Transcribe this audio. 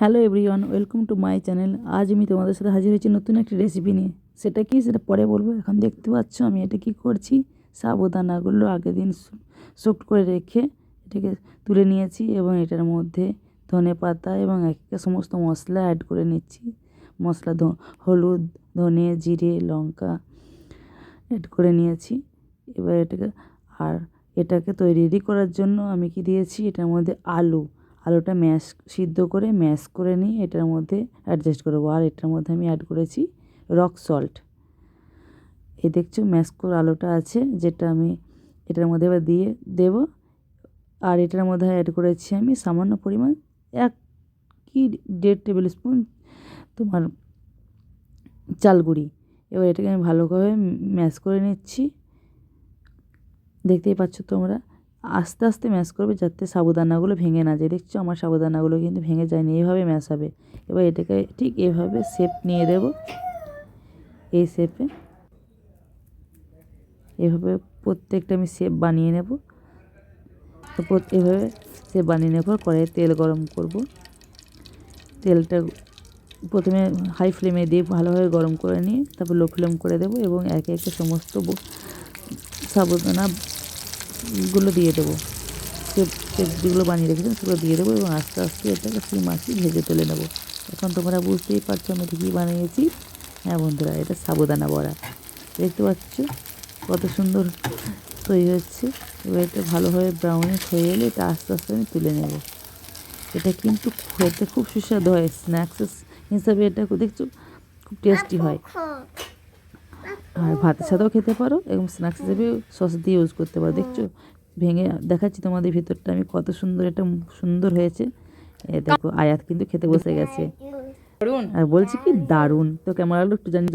Hello everyone, welcome to my channel. আজ আমি তোমাদের সাথে হাজির হয়েছি নতুন একটি রেসিপি নিয়ে। সেটা কি? সেটা পরে বলব। এখন দেখতে পাচ্ছ আমি এটা কি করছি। সাবুদানাগুলো আগের দিন সোক্ট করে রেখে এটাকে তুলে নিয়েছি এবং এটার মধ্যে ধনে পাতা এবং একটা সমস্ত মশলা অ্যাড করে নিচ্ছি। মশলা হলুদ, ধনে, জিরে, লঙ্কা অ্যাড করে নিয়েছি। এবার এটাকে, আর এটাকে তৈরি করার জন্য আমি কি দিয়েছি? এটার মধ্যে আলু। আলুটা ম্যাশ, সিদ্ধ করে ম্যাশ করে নিয়ে এটার মধ্যে অ্যাডজাস্ট করব। আর এটার মধ্যে আমি অ্যাড করেছি রক সল্ট এই দেখছ ম্যাশ করে আলুটা আছে, যেটা আমি এটার মধ্যে এবার দিয়ে দেব। আর এটার মধ্যে অ্যাড করেছি আমি সামান্য পরিমাণ এক কি দেড় টেবিল স্পুন তোমার চাল গুঁড়ি। এবার এটাকে আমি ভালোভাবে ম্যাশ করে নিচ্ছি। দেখতেই পাচ্ছ তোমরা? আস্তে আস্তে ম্যাশ করবে যাতে সাবুদানাগুলো ভেঙে না যায়। দেখছ আমার সাবুদানাগুলো কিন্তু ভেঙে যায়নি এইভাবে ম্যাশ হবে। এবার এটাকে ঠিক এভাবে শেপ নিয়ে দেব। এই শেপে এভাবে প্রত্যেকটা আমি শেপ বানিয়ে নেব। তো এভাবে শেপ বানিয়ে নেওয়ার পর তেল গরম করব। তেলটা প্রথমে হাই ফ্লেমে দিয়ে ভালোভাবে গরম করে নিয়ে তারপর লো ফ্লেম করে দেবো এবং একে একে সমস্ত সাবুদানাগুলো দিয়ে দেবো। যেগুলো বানিয়ে রেখেছিলাম সেগুলো দিয়ে দেবো এবং আস্তে আস্তে এটাকে সেই মাছি ভেজে তুলে নেব। এখন তোমরা বুঝতেই পারছ আমি কী বানিয়েছি। হ্যাঁ বন্ধুরা এটা সাবুদানা বড়া। দেখতে পাচ্ছ কত সুন্দর তৈরি হচ্ছে। এবার এটা ভালোভাবে ব্রাউনিশ হয়ে এলে এটা আস্তে আস্তে আমি তুলে নেব। এটা কিন্তু খেতে খুব সুস্বাদু হয়। স্ন্যাক্স হিসাবে এটা দেখছ খুব টেস্টি হয়। আর ভাতের সাথেও খেতে পারো এবং স্ন্যাক্স হিসেবে সস দিয়ে ইউজ করতে পারো। দেখছ? ভেঙে দেখাচ্ছি তোমাদের ভিতরটা। আমি কত সুন্দর একটা সুন্দর হয়েছে। এ দেখো আয়াত কিন্তু খেতে বসে গেছে। আর বলছি কি দারুণ। তো কেমন লাগল একটু জানি